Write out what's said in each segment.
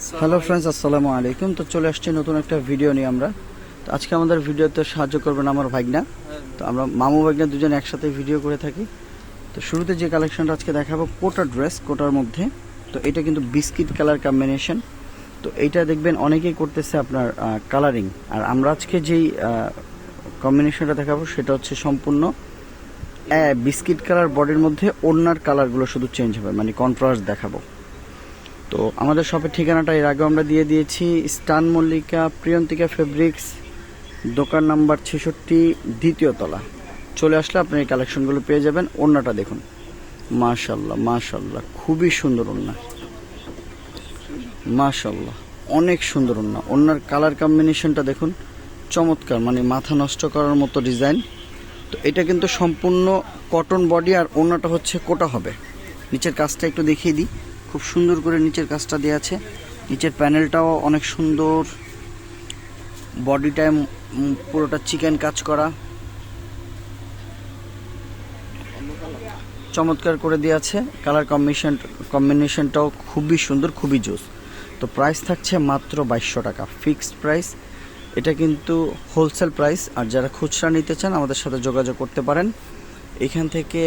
Hello friends আসসালামু আলাইকুম। তো চলে আসছি নতুন একটা ভিডিও নিয়ে আমরা। তো আজকে আমাদের ভিডিওতে সাহায্য করবেন আমার ভাগনা। তো আমরা মামু, ভাগনা দুজন একসাথে ভিডিও করে থাকি। তো শুরুতে যে কালেকশনটা আজকে দেখাবো, কোটা ড্রেস কোটার মধ্যে। তো এটা কিন্তু বিস্কিট কালার কম্বিনেশন তো এইটা দেখবেন অনেকেই করতেছে আপনার কালারিং আর আমরা আজকে যেই কম্বিনেশনটা দেখাবো, সেটা হচ্ছে সম্পূর্ণ বিস্কিট কালার বডির মধ্যে অন্যার কালারগুলো শুধু চেঞ্জ হবে মানে কন্ট্রাস্ট দেখাবো। তো আমাদের শপের ঠিকানাটা এর আগে আমরা দিয়ে দিয়েছি। স্টান মল্লিকা, প্রিয়ন্তিকা ফেব্রিক্স, দোকান নাম্বার ছেষট্টি, দ্বিতীয় তলা। চলে আসলে আপনি এই কালেকশনগুলো পেয়ে যাবেন। ওড়নাটা দেখুন। মাশাল্লাহ মাশাল্লাহ খুবই সুন্দর ওড়না। মাশাল্লাহ অনেক সুন্দর ওড়না। ওড়নার কালার কম্বিনেশনটা দেখুন, চমৎকার মানে মাথা নষ্ট করার মতো ডিজাইন। তো এটা কিন্তু সম্পূর্ণ কটন বডি আর ওড়নাটা হচ্ছে কোটা হবে। নিচের কাজটা একটু দেখিয়ে দিই। খুব সুন্দর করে নিচের কাজটা দেওয়া আছে। নিচের প্যানেলটাও অনেক সুন্দর। বডিটায় পুরোটা চিকেন কাজ করা। চমৎকার করে দেওয়া আছে। কালার কম্বিনেশন, কম্বিনেশনটাও খুবই সুন্দর, খুবই জোস। তো প্রাইস থাকছে মাত্র বাইশশো টাকা। Fixed price. এটা কিন্তু হোলসেল প্রাইস। আর যারা খুচরা নিতে চান, আমাদের সাথে যোগাযোগ করতে পারেন। এখান থেকে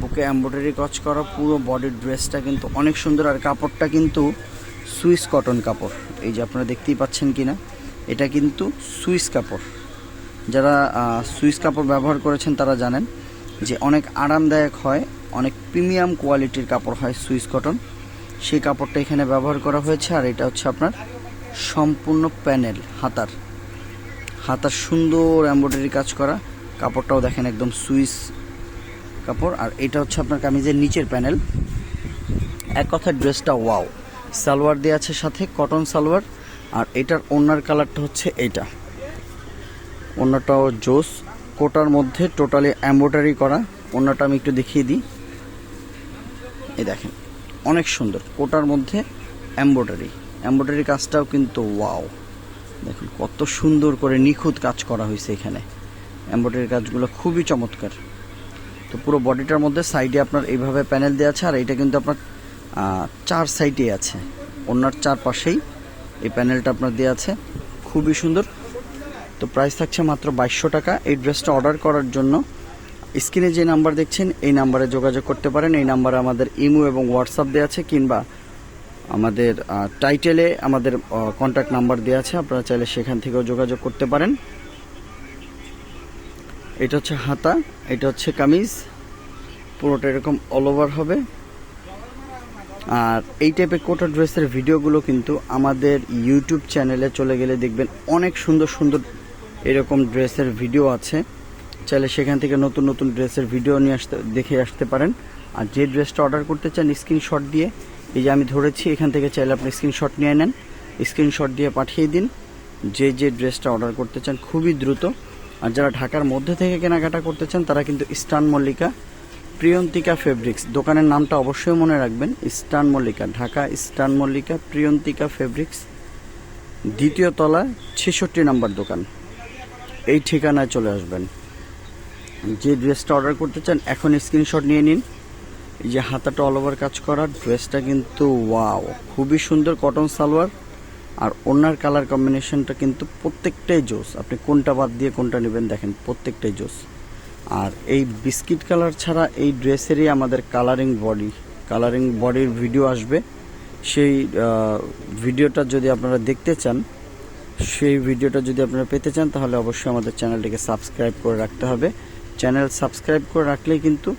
বুকে এমব্রয়ডারি কাজ করা পুরো বডির ড্রেসটা কিন্তু অনেক সুন্দর। আর কাপড়টা কিন্তু সুইস কটন কাপড়। এই যে আপনারা দেখতেই পাচ্ছেন কি না এটা কিন্তু সুইস কাপড়। যারা সুইস কাপড় ব্যবহার করেছেন তারা জানেন যে অনেক আরামদায়ক হয়, অনেক প্রিমিয়াম কোয়ালিটির কাপড় হয় সুইস কটন সেই কাপড়টা এখানে ব্যবহার করা হয়েছে, আর এটা হচ্ছে আপনার সম্পূর্ণ প্যানেল হাতার। হাতার সুন্দর এমব্রয়ডারি কাজ করা। কাপড়টাও দেখেন একদম সুইস কাপড়, আর এটা হচ্ছে আপনার কামিজের নিচের প্যানেল। এক কথার ড্রেসটা ওয়াও। সালোয়ার দেওয়া আছে সাথে, কটন সালোয়ার, আর এটার ওনার কালারটা হচ্ছে এইটা। ওনাটাও জোস। কোটার মধ্যে টোটালি এমব্রয়ডারি করা। ওনাটা আমি একটু দেখিয়ে দিই। এই দেখেন, অনেক সুন্দর। কোটার মধ্যে এমব্রয়ডারি। এমব্রয়ডারি কাজটাও কিন্তু ওয়াও। দেখুন, কত সুন্দর করে নিখুঁত কাজ করা হয়েছে এখানে। এমব্রয়ডারি কাজগুলো খুবই চমৎকার। তো পুরো বডিটার মধ্যে সাইডে আপনার এইভাবে প্যানেল দেওয়া আছে, আর এটা কিন্তু আপনার চার সাইডে আছে। ওনার চার পাশেই এই প্যানেলটা আপনার দেওয়া আছে। খুবই সুন্দর। তো প্রাইস থাকছে মাত্র বাইশশো টাকা। এই ড্রেসটা অর্ডার করার জন্য স্ক্রিনে যে নাম্বার দেখছেন, এই নাম্বারে যোগাযোগ করতে পারেন। এই নাম্বারে আমাদের ইমো এবং হোয়াটসঅ্যাপ দেওয়া আছে, কিংবা আমাদের টাইটেলে আমাদের কন্ট্যাক্ট নাম্বার দেওয়া আছে। আপনারা চাইলে সেখান থেকেও যোগাযোগ করতে পারেন। এটা হচ্ছে হাতা, এটা হচ্ছে কামিজ। পুরোটা এরকম অল ওভার হবে। আর এই টাইপের কোটা ড্রেসের ভিডিওগুলো কিন্তু আমাদের ইউটিউব চ্যানেলে চলে গেলে দেখবেন অনেক সুন্দর সুন্দর এরকম ড্রেসের ভিডিও আছে। চাইলে সেখান থেকে নতুন নতুন ড্রেসের ভিডিও নিয়ে আসতে, দেখে আসতে পারেন। আর যে ড্রেসটা অর্ডার করতে চান স্ক্রিনশট দিয়ে, এই যে আমি ধরেছি, এখান থেকে চাইলে আপনি স্ক্রিনশট নিয়ে নেন। স্ক্রিনশট দিয়ে পাঠিয়ে দিন। যে যে ড্রেসটা অর্ডার করতে চান, খুবই দ্রুত। আর যারা ঢাকার মধ্যে থেকে কেনাকাটা করতে চান, তারা কিন্তু ইস্টার্ন মল্লিকা প্রিয়ন্তিকা ফেব্রিক্স। দোকানের নামটা অবশ্যই মনে রাখবেন Eastern Mallika, Dhaka Eastern Mallika Priyantika fabrics. দ্বিতীয় তলায় ছেষট্টি নাম্বার দোকান। এই ঠিকানায় চলে আসবেন। যে ড্রেসটা অর্ডার করতে চান, এখন স্ক্রিনশট নিয়ে নিন। এই যে হাতাটা অল ওভার কাজ করা, ড্রেসটা কিন্তু ওয়াও খুবই সুন্দর কটন সালোয়ার। আর ওনার কালার কম্বিনেশনটা কিন্তু প্রত্যেকটাই জোস। আপনি কোনটা বাদ দিয়ে কোনটা নেবেন দেখেন, প্রত্যেকটাই জোস। আর এই বিস্কিট কালার ছাড়া এই ড্রেসেরই আমাদের কালারিং বডি কালারিং বডির ভিডিও আসবে। সেই ভিডিওটা যদি আপনারা দেখতে চান, সেই ভিডিওটা যদি আপনারা পেতে চান, তাহলে অবশ্যই আমাদের চ্যানেলটিকে সাবস্ক্রাইব করে রাখতে হবে। চ্যানেল সাবস্ক্রাইব করে রাখলেই কিন্তু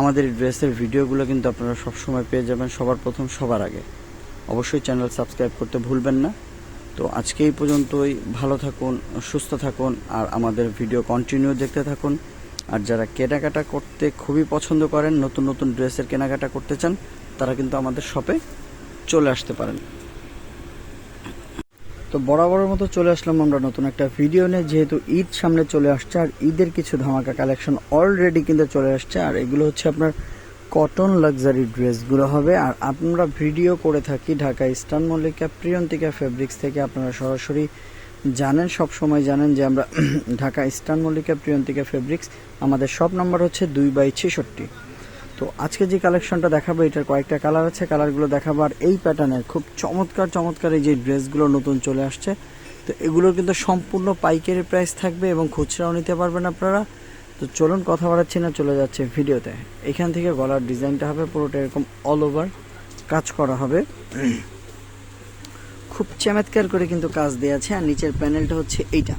আমাদের ড্রেসের ভিডিওগুলো কিন্তু আপনারা সবসময় পেয়ে যাবেন, সবার প্রথম সবার আগে। অবশ্যই চ্যানেল সাবস্ক্রাইব করতে ভুলবেন না। তো আজকে এই পর্যন্তই। ভালো থাকুন, সুস্থ থাকুন, আর আমাদের ভিডিও কন্টিনিউ দেখতে থাকুন। আর যারা কেনাকাটা করতে খুবই পছন্দ করেন, নতুন নতুন ড্রেসের কেনাকাটা করতে চান, তারা কিন্তু আমাদের শপে চলে আসতে পারেন। তো বরাবরের মতো চলে আসলাম আমরা নতুন একটা ভিডিও নিয়ে। যেহেতু ঈদ সামনে চলে আসছে, আর ঈদের কিছু ধামাকা কালেকশন অলরেডি কিন্তু চলে আসছে, আর এগুলো হচ্ছে আপনার কটন লাক্সারি ড্রেসগুলো হবে আর আমরা ভিডিও করে থাকি ঢাকা ইস্টার্ন মল্লিকা প্রিয়ন্তিকা ফেব্রিক্স থেকে আপনারা সরাসরি জানেন, সব সময় জানেন যে আমরা ঢাকা ইস্টার্ন মল্লিকা প্রিয়ন্তিকা ফেব্রিক্স, আমাদের সব নাম্বার হচ্ছে দুই বাই ছেষট্টি। তো আজকে যে কালেকশনটা দেখাবো, এটার কয়েকটা কালার আছে, কালারগুলো দেখাবো। আর এই প্যাটার্নের খুব চমৎকার চমৎকার এই যে ড্রেসগুলো নতুন চলে আসছে, তো এগুলো কিন্তু সম্পূর্ণ পাইকারি প্রাইস থাকবে এবং খুচরাও নিতে পারবেন আপনারা। তো চলুন কথা বাড়াচ্ছি না, চলে যাচ্ছে ভিডিওতে। এখান থেকে গলার ডিজাইনটা হবে পুরোটা এরকম অল ওভার কাজ করা হবে। খুব চমৎকার করে কিন্তু কাজ দেওয়া আছে, আর নিচের প্যানেলটা হচ্ছে এইটা।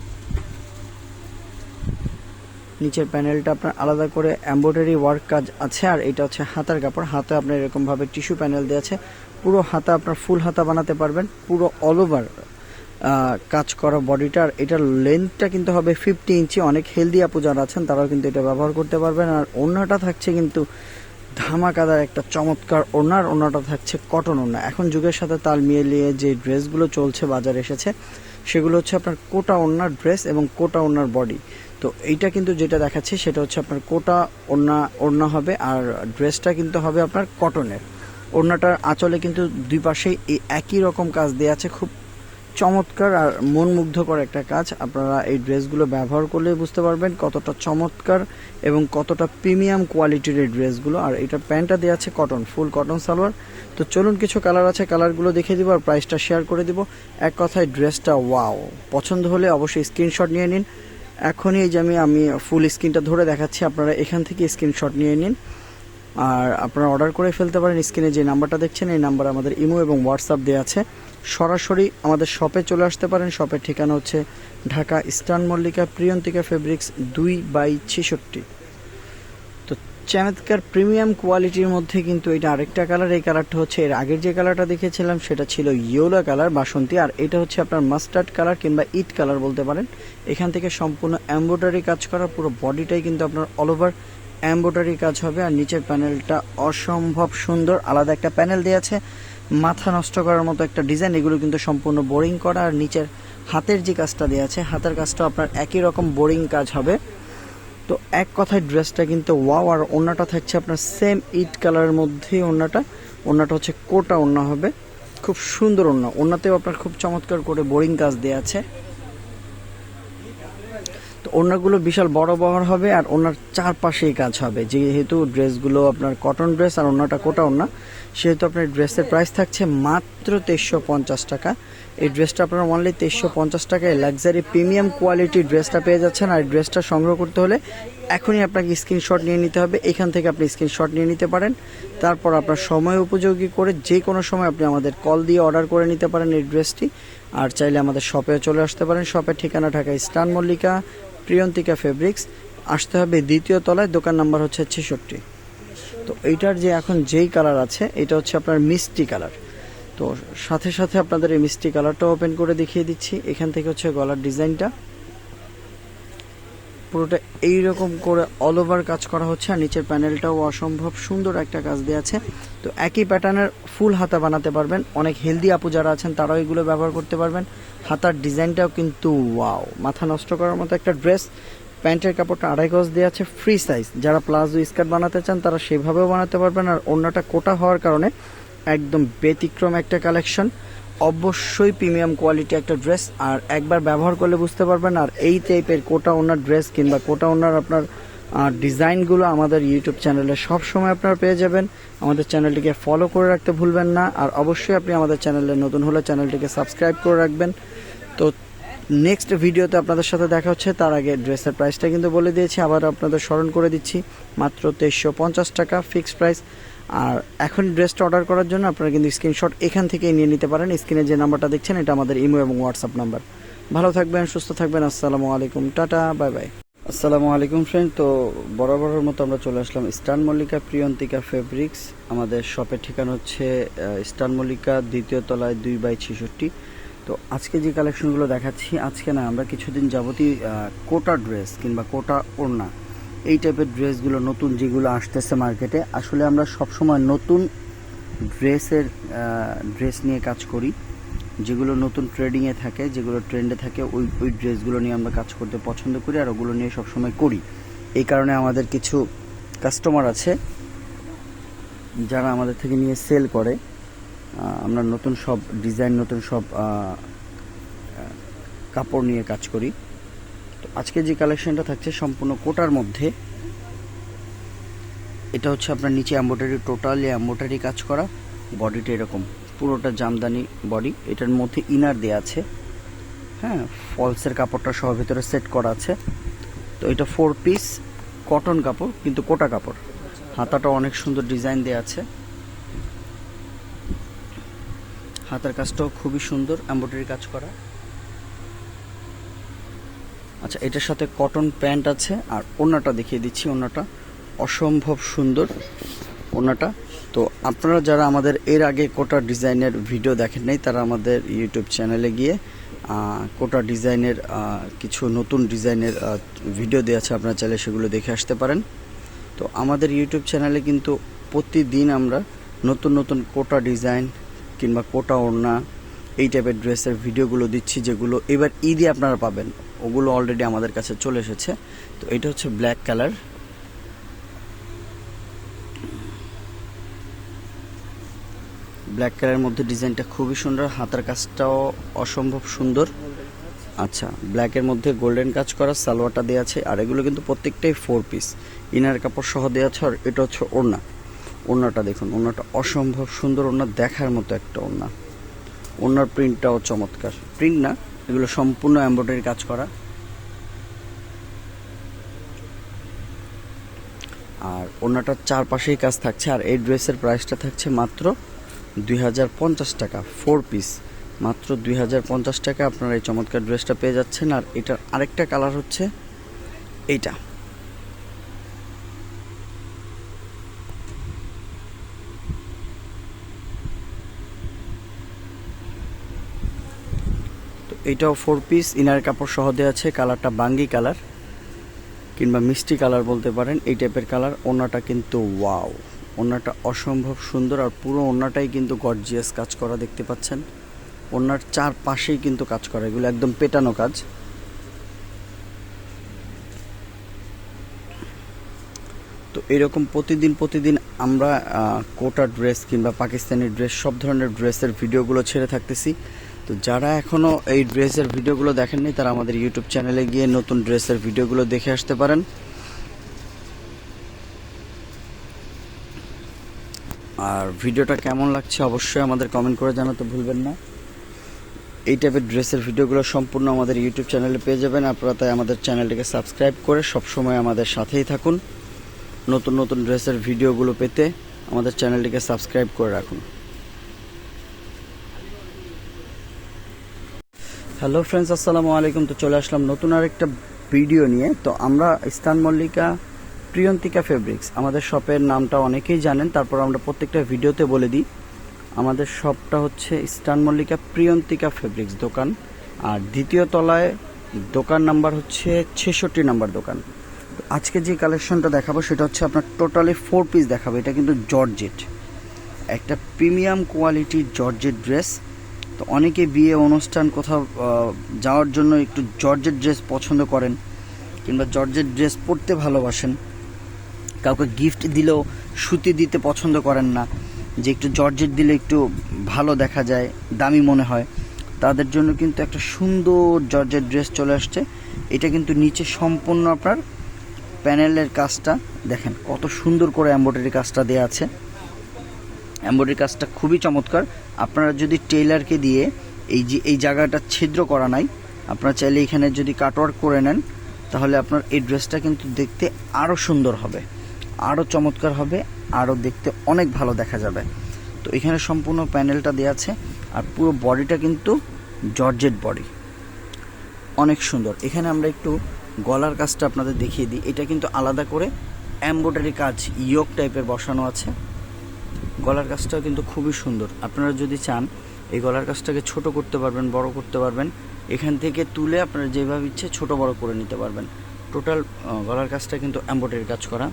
নিচের প্যানেলটা আপনার আলাদা করে এমব্রয়ডারি ওয়ার্ক কাজ আছে, আর এটা হচ্ছে হাতার কাপড়। হাতে আপনার এরকম ভাবে টিস্যু প্যানেল দেওয়া আছে। পুরো হাতা আপনার ফুল হাতা বানাতে পারবেন, পুরো অল ওভার কাজ করা বডিটার, এটার লেন্থটা কিন্তু হবে ফিফটি ইঞ্চি। অনেক হেলদি আপু যারা আছেন, তারাও কিন্তু এটা ব্যবহার করতে পারবেন। আর ওড়নাটা থাকছে কিন্তু ধামাকাদার একটা চমৎকার ওড়নার ওড়নাটা থাকছে কটন ওড়না। এখন যুগের সাথে তাল মিলিয়ে যে ড্রেসগুলো চলছে, বাজারে এসেছে, সেগুলো হচ্ছে আপনার কোটা ওড়নার ড্রেস এবং কোটা ওড়নার বডি তো এইটা কিন্তু যেটা দেখাচ্ছে, সেটা হচ্ছে আপনার কোটা ওড়না ওড়না হবে, আর ড্রেসটা কিন্তু হবে আপনার কটনের ওড়নাটার আঁচলে কিন্তু দুই এই একই রকম কাজ দেওয়া আছে। খুব চমৎকার আর মন মুগ্ধকর একটা কাজ। আপনারা এই ড্রেসগুলো ব্যবহার করলে বুঝতে পারবেন কতটা চমৎকার এবং কতটা প্রিমিয়াম কোয়ালিটির এই ড্রেসগুলো। আর এটা প্যান্টটা দেওয়া আছে কটন, ফুল কটন সালোয়ার। তো চলুন কিছু কালার আছে, কালারগুলো দেখে দিব আর প্রাইসটা শেয়ার করে দিব। এক কথায় ড্রেসটা ওয়াও। পছন্দ হলে অবশ্যই স্ক্রিনশট নিয়ে নিন। এখনই এই যে আমি আমি ফুল স্ক্রিনটা ধরে দেখাচ্ছি, আপনারা এখান থেকে স্ক্রিনশট নিয়ে নিন। আর আপনারা অর্ডার করে ফেলতে পারেন স্ক্রিনে যে নাম্বারটা দেখছেন, এই নাম্বার আমাদের ইমো এবং হোয়াটসঅ্যাপ দেওয়া আছে। সরাসরি আমাদের শপে চলে আসতে পারেন। শপের ঠিকানা হচ্ছে ঢাকা ইস্টার্ন মল্লিকা প্রিয়ন্তিকা ফেব্রিক্স দুই বাই ছেষট্টি। তো চমৎকার প্রিমিয়াম কোয়ালিটির মধ্যে কিন্তু এটা আরেকটা কালার, এই কালারটা হচ্ছে এর আগের যে কালারটা দেখেছিলাম, সেটা ছিল ইয়েলো কালার, বাসন্তী, আর এটা হচ্ছে আপনার মাস্টার্ড কালার কিংবা ইট কালার বলতে পারেন। এখান থেকে সম্পূর্ণ এমব্রয়ডারি কাজ করা, পুরো বডিটাই কিন্তু আপনার অল ওভার এমব্রয়ডারি কাজ হবে, আর নিচের প্যানেলটা অসম্ভব সুন্দর। আলাদা একটা প্যানেল দেওয়া আছে। মাথা নষ্ট করার মতো একটা ডিজাইন এগুলো কিন্তু সম্পূর্ণ বোরিং করা। আর নিচের হাতের যে কাজটা দেওয়া আছে, হাতের কাজটা আপনার একই রকম বোরিং কাজ হবে। তো এক কথায় ড্রেসটা কিন্তু ওয়াও আর ওড়নাটা থাকছে আপনার সেম ইট কালারের মধ্যেই ওড়নাটা ওড়নাটা হচ্ছে কোটা ওড়না হবে। খুব সুন্দর ওড়না ওড়নাতেও আপনার খুব চমৎকার করে বোরিং কাজ দেওয়া আছে। তো ওড়নাগুলো বিশাল বড় বড় হবে, আর ওনার চারপাশেই কাজ হবে। যেহেতু ড্রেসগুলো আপনার কটন ড্রেস আর ওনাটা কোটা ওড়না সেহেতু আপনার ড্রেসের প্রাইস থাকছে মাত্র তেইশশো পঞ্চাশ টাকা। এই ড্রেসটা আপনারা অনলি তেইশশো পঞ্চাশ টাকায় লাক্সারি প্রিমিয়াম কোয়ালিটির ড্রেসটা পেয়ে যাচ্ছেন। আর ড্রেসটা সংগ্রহ করতে হলে এখনই আপনাকে স্ক্রিনশট নিয়ে নিতে হবে। এখান থেকে আপনি স্ক্রিনশট নিয়ে নিতে পারেন। তারপর আপনার সময় উপযোগী করে যে কোনো সময় আপনি আমাদের কল দিয়ে অর্ডার করে নিতে পারেন এই ড্রেসটি। আর চাইলে আমাদের শপেও চলে আসতে পারেন। শপের ঠিকানা ঢাকা স্টান মল্লিকা, প্রিয়ন্তিকা ফেব্রিক্স আসতে হবে দ্বিতীয় তলায়। দোকান নাম্বার হচ্ছে ছেষট্টি। তো এইটার যে এখন যেই কালার আছে, এটা হচ্ছে আপনার মিষ্টি কালার তো সাথে সাথে আপনাদের এই মিষ্টি কালারটা ওপেন করে দেখিয়ে দিচ্ছি। এখান থেকে হচ্ছে গলার ডিজাইনটা। পুরোটা এই রকম করে অল ওভার কাজ করা হচ্ছে আর নিচের প্যানেলটাও অসম্ভব সুন্দর একটা কাজ দেওয়া আছে। তো একই প্যাটার্নের ফুল হাতা বানাতে পারবেন। অনেক হেলদি আপু যারা আছেন, তারাও এগুলো ব্যবহার করতে পারবেন। হাতার ডিজাইনটাও কিন্তু ওয়াও মাথা নষ্ট করার মতো একটা ড্রেস প্যান্টের কাপড়টা আড়াই গজ দেওয়া আছে ফ্রি সাইজ যারা প্লাজো স্কার্ট বানাতে চান, তারা সেভাবেও বানাতে পারবেন। আর অন্যটা কোটা হওয়ার কারণে একদম ব্যতিক্রম একটা কালেকশন অবশ্যই প্রিমিয়াম কোয়ালিটি একটা ড্রেস আর একবার ব্যবহার করলে বুঝতে পারবেন, আর এই টাইপের কোটা ওনার ড্রেস কিংবা কোটা ওনার আপনার ডিজাইনগুলো আমাদের ইউটিউব চ্যানেলে সব সময় আপনারা পেয়ে যাবেন। আমাদের চ্যানেলটিকে ফলো করে রাখতে ভুলবেন না। আর অবশ্যই আপনি আমাদের চ্যানেলে নতুন হলে চ্যানেলটিকে সাবস্ক্রাইব করে রাখবেন। তো নেক্সট ভিডিওতে আপনাদের সাথে দেখা হচ্ছে, তার আগে ড্রেসের প্রাইসটা কিন্তু বলে দিয়েছি, আবার আপনাদের স্মরণ করে দিচ্ছি, মাত্র তেইশশো পঞ্চাশ টাকা ফিক্সড প্রাইস আর এখন ড্রেসটা অর্ডার করার জন্য আপনারা কিন্তু স্ক্রিনশট এখান থেকেই নিয়ে নিতে পারেন স্ক্রিনে যে নাম্বারটা দেখছেন, এটা আমাদের ইমো এবং হোয়াটসঅ্যাপ নাম্বার। ভালো থাকবেন, সুস্থ থাকবেন, আসসালামু আলাইকুম, টাটা বাই বাই আসসালামু আলাইকুম ফ্রেন্ড তো বরাবরের মতো আমরা চলে আসলাম স্টান মল্লিকা প্রিয়ন্তিকা ফেব্রিক্স আমাদের শপের ঠিকানা হচ্ছে স্টান মল্লিকা দ্বিতীয় তলায় দুই বাই ছেষট্টি। তো আজকে যে কালেকশনগুলো দেখাচ্ছি, আজকে না আমরা কিছুদিন যাবতীয় কোটা ড্রেস কিংবা কোটা ওড়না, এই টাইপের ড্রেসগুলো নতুন যেগুলো আসতেছে মার্কেটে আসলে আমরা সবসময় নতুন ড্রেসের ড্রেস নিয়ে কাজ করি। যেগুলো নতুন ট্রেডিংয়ে থাকে, যেগুলো ট্রেন্ডে থাকে, ওই ওই ড্রেসগুলো নিয়ে আমরা কাজ করতে পছন্দ করি আর ওগুলো নিয়ে সবসময় করি। এই কারণে আমাদের কিছু কাস্টমার আছে, যারা আমাদের থেকে নিয়ে সেল করে। আমরা নতুন সব ডিজাইন নতুন সব কাপড় নিয়ে কাজ করি। তো আজকে যে কালেকশনটা থাকছে সম্পূর্ণ কোটার মধ্যে, এটা হচ্ছে আপনার নিচে এম্বোটারি টোটালি এম্বোটারি কাজ করা। বডিটা এরকম, পুরোটা জামদানি বডি এটার মধ্যে ইনার দেওয়া আছে। হ্যাঁ ফলসের কাপড়টা সহ ভিতরে সেট করা আছে। তো এটা ফোর পিস কটন কাপড়, কিন্তু কোটা কাপড়। হাতাটা অনেক সুন্দর ডিজাইন দেওয়া আছে। হাতার কাজটাও খুবই সুন্দর এম্ব্রয়ডারি কাজ করা। আচ্ছা এটার সাথে কটন প্যান্ট আছে, আর ওনাটা দেখিয়ে দিচ্ছি ওনাটা অসম্ভব সুন্দর ওনাটা তো আপনারা যারা আমাদের এর আগে কোটা ডিজাইনের ভিডিও দেখেন নাই, তারা আমাদের ইউটিউব চ্যানেলে গিয়ে কোটা ডিজাইনের কিছু নতুন ডিজাইনের ভিডিও দেওয়া আছে, আপনারা চাইলে সেগুলো দেখে আসতে পারেন। তো আমাদের ইউটিউব চ্যানেলে কিন্তু প্রতিদিন আমরা নতুন নতুন কোটা ডিজাইন কিংবা কোটা ওড়না এই টাইপের ড্রেসের ভিডিওগুলো দিচ্ছি যেগুলো এবার ঈদে আপনারা পাবেন। ওগুলো অলরেডি আমাদের কাছে চলে এসেছে। তো এটা হচ্ছে ব্ল্যাক কালার ব্ল্যাক কালারের মধ্যে ডিজাইনটা খুবই সুন্দর। হাতার কাজটাও অসম্ভব সুন্দর। আচ্ছা ব্ল্যাকের মধ্যে গোল্ডেন কাজ করা, সালোয়ারটা দেওয়া আছে। আর এগুলো কিন্তু প্রত্যেকটাই ফোর পিস ইনার কাপড় সহ দেওয়া আছে, আর এটা হচ্ছে ওড়না। ওড়নাটা দেখুন, ওড়নাটা অসম্ভব সুন্দর ওনার দেখার মতো একটা ওড়না। ওড়নার প্রিন্টটাও চমৎকার। প্রিন্ট না, এগুলো সম্পূর্ণ এমব্রয়ডারি কাজ করা। আর ওড়নাটার চারপাশেই কাজ থাকছে, আর এই ড্রেসের প্রাইসটা থাকছে মাত্র দুই হাজার পঞ্চাশ টাকা ফোর পিস মাত্র দুই হাজার পঞ্চাশ টাকা আপনারা এই চমৎকার ড্রেসটা পেয়ে যাচ্ছেন, আর এটার আরেকটা কালার হচ্ছে এইটা। এটাও ফোর পিস ইনার কাপড় সহ দেওয়া আছে, কালারটা বাঙ্গি কালার, কিংবা মিষ্টি কালার বলতে পারেন, এই টাইপের কালার। ওনাটা কিন্তু ওয়াও ওনাটা অসম্ভব সুন্দর, আর পুরো ওনাটাই কিন্তু গর্জিয়াস কাজ করা দেখতে পাচ্ছেন। ওনার চার পাশেই কিন্তু কাজ করা, এগুলো একদম পেটানো কাজ। তো এরকম প্রতিদিন প্রতিদিন আমরা কোটা ড্রেস কিংবা পাকিস্তানি ড্রেস, সব ধরনের ড্রেসের ভিডিওগুলো ছেড়ে থাকতেছি। তো যারা এখনও এই ড্রেসের ভিডিওগুলো দেখেননি, তারা আমাদের ইউটিউব চ্যানেলে গিয়ে নতুন ড্রেসের ভিডিওগুলো দেখে আসতে পারেন। আর ভিডিওটা কেমন লাগছে অবশ্যই আমাদের কমেন্ট করে জানাতে ভুলবেন না। এই টাইপের ড্রেসের ভিডিওগুলো সম্পূর্ণ আমাদের ইউটিউব চ্যানেলে পেয়ে যাবেন। আপনারা তাই আমাদের চ্যানেলটিকে সাবস্ক্রাইব করে সবসময় আমাদের সাথেই থাকুন। নতুন নতুন ড্রেসের ভিডিওগুলো পেতে আমাদের চ্যানেলটিকে সাবস্ক্রাইব করে রাখুন। হ্যালো ফ্রেন্ডস আসসালামু আলাইকুম। তো চলে আসলাম নতুন আরেকটা ভিডিও নিয়ে। তো আমরা ইস্তান মল্লিকা প্রিয়ন্তিকা ফেব্রিক্স আমাদের শপের নামটা অনেকেই জানেন, তারপর আমরা প্রত্যেকটা ভিডিওতে বলে দিই। আমাদের শপটা হচ্ছে ইস্টার্ন মল্লিকা প্রিয়ন্তিকা ফেব্রিক্স দোকান। আর দ্বিতীয় তলায় দোকান নাম্বার হচ্ছে ছেষট্টি নাম্বার দোকান। আজকে যে কালেকশনটা দেখাবো, সেটা হচ্ছে আপনার টোটালি ফোর পিস দেখাবো। এটা কিন্তু জর্জেট। একটা প্রিমিয়াম কোয়ালিটি জর্জেট ড্রেস তো অনেকে বিয়ে অনুষ্ঠান কোথাও যাওয়ার জন্য একটু জর্জেট ড্রেস পছন্দ করেন কিংবা জর্জেট ড্রেস পরতে ভালোবাসেন। কাউকে গিফট দিলেও সুতি দিতে পছন্দ করেন না, যে একটু জর্জেট দিলে একটু ভালো দেখা যায়, দামি মনে হয়। তাদের জন্য কিন্তু একটা সুন্দর জর্জেট ড্রেস চলে আসছে। এটা কিন্তু নিচে সম্পূর্ণ আপনার প্যানেলের কাজটা, দেখেন কত সুন্দর করে এম্ব্রয়ডারি কাজটা দেওয়া আছে। এম্ব্রয়ডারি কাজটা খুবই চমৎকার। আপনারা যদি টেইলারকে দিয়ে এই যে, এই জায়গাটা ছিদ্র করা নাই, আপনারা চাইলে এখানে যদি কাটওয়ার্ক করে নেন, তাহলে আপনার এই ড্রেসটা কিন্তু দেখতে আরও সুন্দর হবে আরও চমৎকার হবে আরও দেখতে অনেক ভালো দেখা যাবে। তো এখানে সম্পূর্ণ প্যানেলটা দেওয়া আছে, আর পুরো বডিটা কিন্তু জর্জেট বডি। অনেক সুন্দর। এখানে আমরা একটু গলার কাজটা আপনাদের দেখিয়ে দিই। এটা কিন্তু আলাদা করে এম্ব্রয়ডারি কাজ ইয়োক টাইপের বসানো আছে। গলার কাজটাও কিন্তু খুবই সুন্দর। আপনারা যদি চান, এই গলার কাজটাকে ছোট করতে পারবেন, বড় করতে পারবেন, এখান থেকে তুলে আপনারা যেভাবে ইচ্ছে ছোট বড় করে নিতে পারবেন। টোটাল গলার কাজটা কিন্তু এম্ব্রয়ডারি কাজ করা।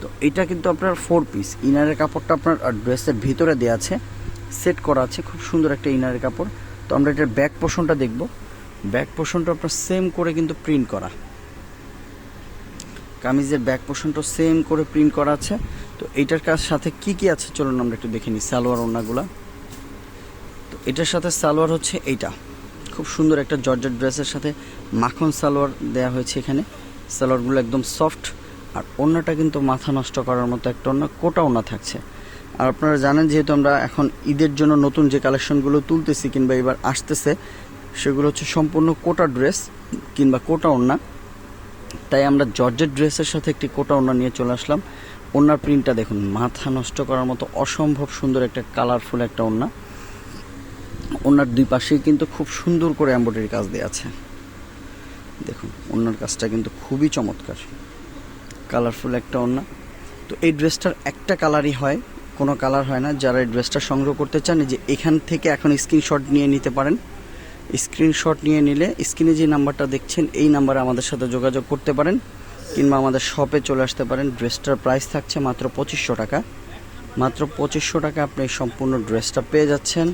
তো এটা কিন্তু আপনার ফোর পিস ইনারের কাপড়টা আপনার ড্রেসের ভিতরে দেওয়া আছে। সেট করা আছে, খুব সুন্দর একটা ইনারের কাপড়। তো আমরা এটার ব্যাক পোষণটা দেখব। ব্যাক পোষণটা আপনার সেম করে কিন্তু প্রিন্ট করা। কামিজের ব্যাক পোর্শনটা সেম করে প্রিন্ট করা আছে। তো এইটার কাজ সাথে কি কি আছে? চলুন আমরা একটু দেখে নিই সালোয়ার ওড়নাগুলা। তো এটার সাথে সালোয়ার হচ্ছে এইটা। খুব সুন্দর একটা জর্জেট ড্রেসের সাথে মাখন সালোয়ার দেওয়া হয়েছে এখানে। সালোয়ারগুলো একদম সফট আর অন্যটা কিন্তু মাথা নষ্ট করার মতো একটা অন্য কোটা ওনা থাকছে। আর আপনারা জানেন যেহেতু আমরা এখন ঈদের জন্য নতুন যে কালেকশনগুলো তুলতেছি কিংবা এবার আসতেছে, সেগুলো হচ্ছে সম্পূর্ণ কোটা ড্রেস কিংবা কোটা ওন্না তাই আমরা জর্জেট ড্রেসের সাথে একটি কোটা ওন্না নিয়ে চলে আসলাম। ওনার প্রিন্টটা দেখুন, মাথা নষ্ট করার মতো অসম্ভব সুন্দর একটা কালারফুল একটা ওন্না ওনার দুই পাশেই কিন্তু খুব সুন্দর করে এমব্রয়ডারি কাজ দেওয়া আছে। দেখুন ওনার কাজটা কিন্তু খুবই চমৎকার। কালারফুল একটা ওন্না তো এই ড্রেসটার একটা কালারই হয়, কোনো কালার হয় না। যারা এই ড্রেসটা সংগ্রহ করতে চান যে এখান থেকে এখন স্ক্রিনশট নিয়ে নিতে পারেন। স্ক্রিনশট নিয়ে নিলে স্ক্রিনে যে নাম্বারটা দেখছেন, এই নাম্বারে আমাদের সাথে যোগাযোগ করতে পারেন। কিংবা আমাদের শপে চলে আসতে পারেন। ড্রেসটার প্রাইস থাকছে মাত্র পঁচিশশো টাকা। মাত্র পঁচিশশো টাকা আপনি সম্পূর্ণ ড্রেসটা পেয়ে যাচ্ছেন।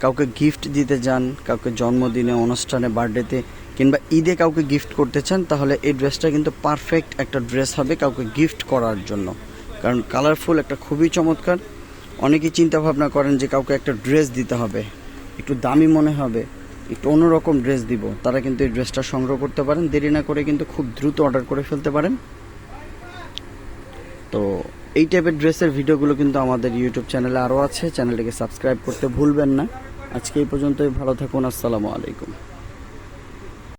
কাউকে গিফট দিতে যান, কাউকে জন্মদিনে, অনুষ্ঠানে বার্থডেতে কিংবা ঈদে কাউকে গিফট করতে চান, তাহলে এই ড্রেসটা কিন্তু পারফেক্ট একটা ড্রেস হবে কাউকে গিফট করার জন্য। কারণ কালারফুল একটা খুবই চমৎকার। অনেকেই চিন্তা ভাবনা করেন যে কাউকে একটা ড্রেস দিতে হবে। একটু দামি মনে হবে। একটু অন্যরকম ড্রেস দিব। তারা কিন্তু এই ড্রেসটা সংগ্রহ করতে পারেন। দেরি না করে কিন্তু খুব দ্রুত অর্ডার করে ফেলতে পারেন। তো এই টাইপের ড্রেসের ভিডিওগুলো কিন্তু আমাদের ইউটিউব চ্যানেলে আরও আছে। চ্যানেলটিকে সাবস্ক্রাইব করতে ভুলবেন না। আজকে এই পর্যন্তই। ভালো থাকুন। আসসালামু আলাইকুম।